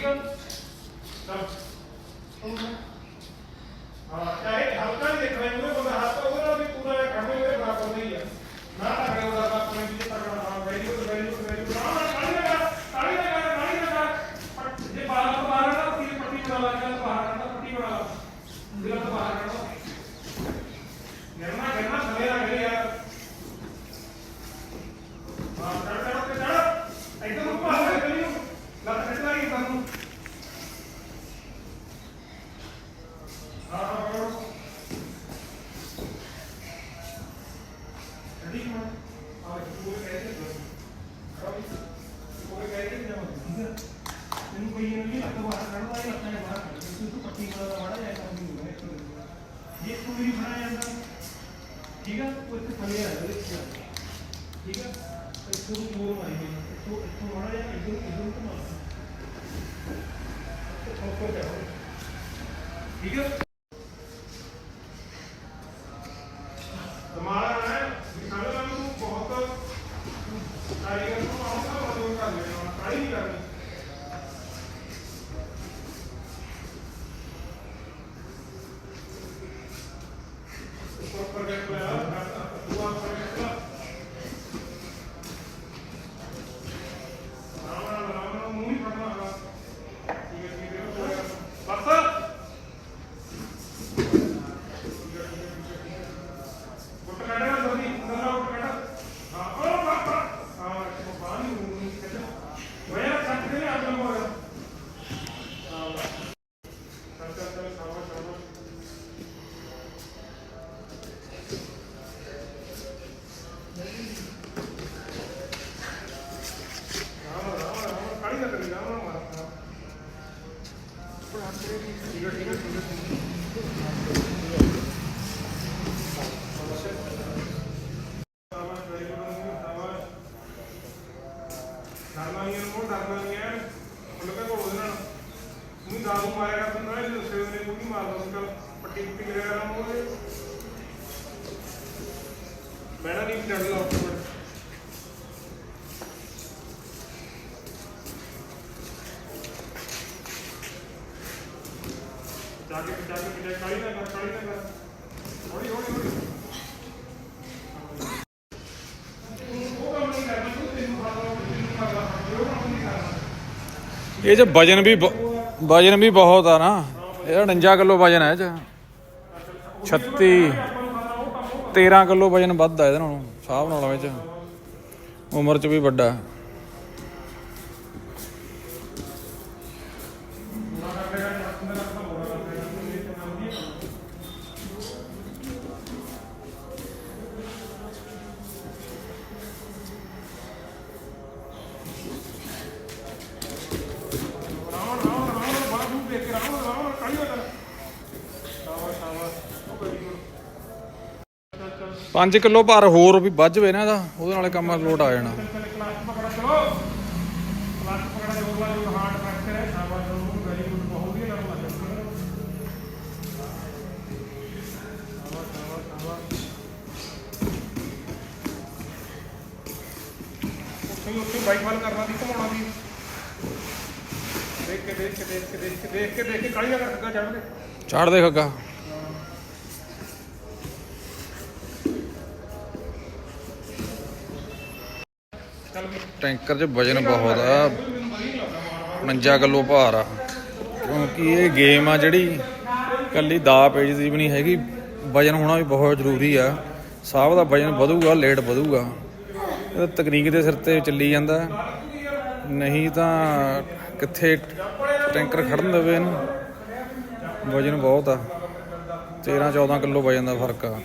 ਠੀਕ ਆ ਚੱਲ ਹਾਂ ਚਾਹੇ ਹਲਕਾ ਹੀ ਦੇਖਣਾ ਇਹਨੂੰ ਬੰਦਾ ਹੱਥ ਉਹਦੇ ਨਾਲ ਵੀ ਪੂਰਾ ਇਹ ਕੰਮ ਉਹਦੇ ਬਰਾਬਰ ਨਹੀਂ ਆ ਨਾ ਤੱਕੜੇ ਉਹਦਾ ਤਾਂ ਆਪਣੇ ਵੀ ਤੱਕੜਾ ਹਾਂ very good very good very good ਨਾ ਨਾ ਕਾਲੀ ਨਾ ਕਰ ਕਾਲੀ ਨਾ ਕਰ ਕਾਲੀ ਨਾ ਕਰ ਪੱਟ- ਜੇ ਬਾਹਰ ਤੋਂ ਬਾਹਰ ਨਾ ਪੱਟੀ ਪੱਟੀ ਬਣਾ ਲਾ ਜਾਂ ਬਾਹਰ ਕੱਢ ਪੱਟੀ ਬਣਾ ਲਾ ਦਿਲ ਤੋਂ ਬਾਹਰ ਕੱਢ ਨਿਰਣਾ ਕਰਨਾ ਥੱਲੇ ਆ ਗਏ ਯਾਰ ਹਾਂ ਚੜ ਚੜ ਕੇ ਚੜ ਇੱਧਰ ਨੂੰ ਪਾਸ ਕਰ ਕਰੀ ਨੂੰ ਲੱਤ ਕੱਟ ਲਾਈ ਤੁਹਾਨੂੰ ਹਾਂ ਹਾਂ ਕਰੋ ready come on ਆ ਪੂਰੇ ਕਹਿ ਕੇ ਕਰੋ ਪੂਰੇ ਕਹਿ ਕੇ ਜਾਓ ਠੀਕ ਹੈ ਤੈਨੂੰ ਕੋਈ ਇਹ ਨਹੀਂ ਲੱਤ ਬਾਹਰ ਕੱਢਦਾ ਇਹ ਲੱਤਾਂ ਨੇ ਬਾਹਰ ਕੱਢ ਤੂੰ ਤੂੰ ਪੱਟੀ ਵਾਲਾ ਵਾੜਾ ਜਾਂ ਕੰਮ ਨਹੀਂ ਹੋਣਾ ਇੱਥੋਂ ਜੇ ਤੂੰ ਮੇਰੀ ਬਣਾ ਜਾਂਦਾ। ਠੀਕ ਹੈ ਉਹ ਇੱਥੇ ਥੱਲੇ ਆ ਜਾਵੇ ਠੀਕ ਹੈ ਇੱਥੋਂ ਨੂੰ ਮੋੜ ਮਾਰੀ ਜਾਣਾ ਇੱਥੋਂ ਇੱਥੋਂ ਮਾੜਾ ਜਿਹਾ ਇੱਧਰ ਇੱਧਰ ਨੂੰ ਘੁਮਾ ਉੱਪਰ ਜਾਓ। ਠੀਕ ਹੈ ਹਮਾਰਾ ਹੈ। ਵਿਖਾਣੇ ਵਾਲੇ ਨੂੰ ਬਹੁਤ ਕਾਰੀਗਰ ਨੂੰ ਆਉਂਦਾ ਮਦਦ ਕਰ ਲੈਣਾ ਕਾਈ ਨਹੀਂ ਕਰਨੀ ਉੱਪਰ ਉੱਪਰ ਕੇ ਪਿਆ ਦੁਆ ਕਰ ਕੇ ਰਾਮ ਰਾਮ ਰਾਮ ਰਾਮ ਮੂੰਹ ਹੀ ਫੜਨਾ ਹੈਗਾ ਠੀਕ ਹੈ ਠੀਕ ਹੈ ਬਸ ਉੱਟ ਕੱਢਣਾ ਜਲਦੀ ਨੰਗਾ ਉੱਟ ਕੱਢ ਹਾਂ ਉਹ ਬਾ ਬਾ ਹਾਂ ਉਹ ਬਾਣੀ ਨੂੰ ਕੱਢ ਹੋਇਆ ਕੱਟ ਦੇ ਆਪਣਾ ਮੋਰ ਹਾਂ ਚੱਲ ਚੱਲ ਚੱਲ ਸਾਵਾ ਸਾਵਾ ਰਾਮ ਰਾਮ ਰਾਮ ਕਾਲੀ ਨਾ ਕਰੀ ਰਾਮ ਰਾਮ ਮਾਰ ਠੀਕ ਹੈ ਠੀਕ ਹੈ ਠੀਕ ਹੈ ਸ਼ਾਬਾਸ਼ ਵੈਰੀ ਗੁੱਡ ਸ਼ਾਬਾਸ਼ ਡਰਨਾ ਨਹੀਂ ਇਹਨੂੰ ਡਰਨਾ ਨਹੀਂ ਹੈ ਉਹਨੂੰ ਕਹੇ ਕੋਲ ਉਹਦੇ ਨਾਲ ਤੂੰ ਹੀ ਦਾਰੂ ਮਾਰਿਆ ਕਰ ਦਿੰਦਾ ਇਹ ਦੱਸੇ ਨੇ ਕੋਈ ਨਹੀਂ ਮਾਰਦਾ ਉਸ ਕੱਲ ਪੱਟੀ ਪੁੱਟੀ ਕਰਿਆ ਕਰਾਂ ਮੋਰੇ ਮੈਨਾਂ ਨਹੀਂ ਡਰ ਲਾ ਉੱਪਰ ਜਾ ਕੇ ਜਾ ਕੇ ਕਿਤੇ ਕਾਲੀ ਨਾ ਕਰ ਕਾਲੀ ਨਾ ਕਰ ਹੌਲੀ ਹੌਲੀ ਹੌਲੀ ਉਹ ਕੰਮ ਨਹੀਂ ਕਰਨਾ ਤੂੰ ਤੈਨੂੰ ਖਾਣਾ ਤੈਨੂੰ ਖਾਣਾ ਉਹ ਕੰਮ ਨਹੀਂ ਕਰਨਾ ਇਹ ਚ ਵਜਨ ਵੀ ਵਜਨ ਵੀ ਬਹੁਤ ਆ ਨਾ। ਇਹ 49 ਕਿਲੋ ਵਜਨ ਹੈ ਇਹ ਚ। 36 13 ਕਿਲੋ ਵਜਨ ਵੱਧਦਾ ਇਹਦੇ ਨਾਲੋਂ ਹਿਸਾਬ ਨਾਲ ਵਿੱਚ ਉਮਰ ਚ ਵੀ ਵੱਡਾ। 5 ਕਿਲੋ ਭਾਰ ਹੋਰ ਵੀ ਵੱਧ ਜਵੇ ਨਾ ਇਹਦਾ, ਉਹਦੇ ਨਾਲੇ ਕੰਮ ਲੋਟ ਆ ਜਾਣਾ। ਉੱਥੇ ਬਾਈਕ ਵੱਲ ਕਰਨਾ ਦੀ ਘਮਾਉਣਾ ਦੀ ਕੇ ਦੇਖ ਕੇ ਦੇਖ ਕੇ ਦੇਖ ਕੇ ਦੇਖ ਕੇ ਦੇਖ ਕੇ ਕਾਲੀ ਕਰ ਅੱਗਾ ਚੜ੍ਹ ਕੇ ਚੜ ਦੇ ਖੱਗਾ। ਚੱਲ ਵੀ ਟੈਂਕਰ 'ਚ ਵਜਨ ਬਹੁਤ ਆ। 49 ਕਿਲੋ ਭਾਰ ਆ। ਕਿਉਂਕਿ ਇਹ ਗੇਮ ਆ ਜਿਹੜੀ ਕੱਲੀ ਦਾ ਪੇਜ ਦੀ ਵੀ ਨਹੀਂ ਹੈਗੀ। ਵਜਨ ਹੋਣਾ ਵੀ ਬਹੁਤ ਜ਼ਰੂਰੀ ਆ। ਸਾਹ ਦਾ ਵਜਨ ਵਧੂਗਾ ਲੇਟ ਵਧੂਗਾ। ਇਹ ਤਾਂ ਤਕਨੀਕ ਦੇ ਸਿਰ ਤੇ ਚੱਲੀ ਜਾਂਦਾ। ਨਹੀਂ ਤਾਂ ਕਿੱਥੇ ਟੈਂਕਰ ਖੜਨ ਦੇਵੇ ਇਹਨੂੰ। ਵਜਨ ਬਹੁਤ ਆ। 13 14 ਕਿਲੋ ਵਜਨ ਦਾ ਫ਼ਰਕ ਆ।